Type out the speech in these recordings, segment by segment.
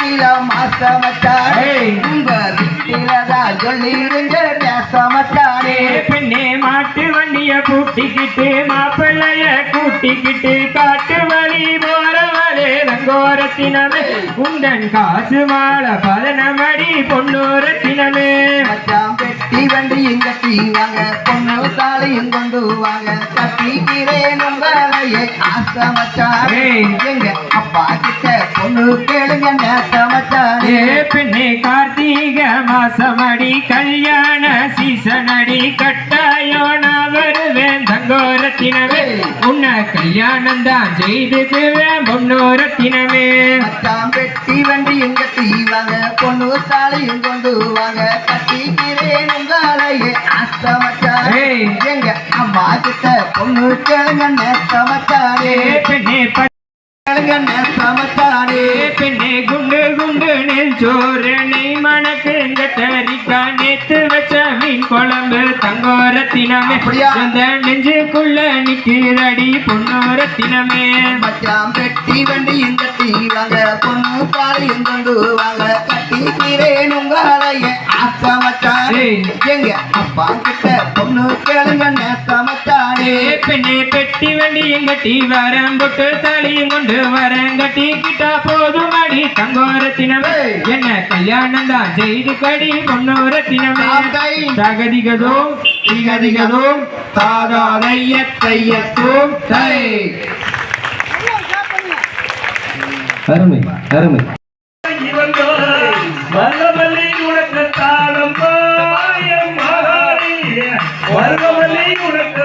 வீட்டில மாசம் வச்சாரே ஏய். உங்க வீட்டில தான் சொல்லிருங்க ஏ பெண்ணே மாட்டு வண்டிய கூட்டிக்கிட்டு மாப்பிள்ளைய கூட்டிக்கிட்டு காட்டு வழி போறவளே ரங்கோரத்தினமே உண்டன் காசு மால பதனமடி பொன்னோரத்தினமே. வண்டியும் கட்டி வாங்க பொண்ணு தாலையும் கொண்டு வாங்க. கட்டிக்கிறேன் உங்களையே ஆசை மச்சாரே ஏய். எங்க அப்பா கிட்ட பொண்ணு கேளுங்க நேசம் வச்சாரே ஏ பெண்ணே கார்த்திக மாசமடி கல்யாண சீசனடி கட்டாயம் நான் வருவேன் தங்கோரத்தினமே. உன்னை கல்யாணம் தான் செய்துக்குவேன் பொன்னோரத்தினமே மச்சான் பெட்டி வண்டியும் கட்டி வாங்க பொண்ணு தாலையும் கொண்டு வாங்க. கட்டிக்கிறேன் எங்க அம்மா கிட்ட பொண்ணு கேளுங்க ஏ பெண்ணே கேளுங்க ஏ பெண்ணே குண்டு குண்டு நெல் சோறு நெய் மணக்கு எங்க தரிக்கா நேத்து வச்ச மீன் குழம்பு தங்கோரத்தினமே? அந்த நெஞ்சுக்குள்ள நிக்கிறடி பொன்னோரத்தினமே. மச்சான் பெட்டி பொண்ணு வாங்க. மச்சாரே ஏய். எங்க அப்பா கிட்ட பொண்ணு கேளுங்க வச்சாரே ஏ பெண்ணே பெட்டி வண்டி எங்கட்டி வரேன் பொட்டு தாலியும் கொண்டு வரேன் கட்டிக்கிட்டா போதும் அடி. தங்கோரத்தினமே. என்ன கல்யாணம் தான் செய்து கடி பொன்னோரத்தினமே. தகதிகதோம் திகதிகதோம் தாதாதையத்தையத்தோம் தை அருமை அருமை. மரவலி உனக்கு தானம்மா என் மகாரி உனக்கு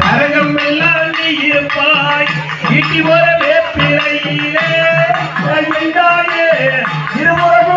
சரகம் எல்லாம் நீ இருப்பாய் ஈட்டி ஒரு வேப்பிலையிலே இருமுறை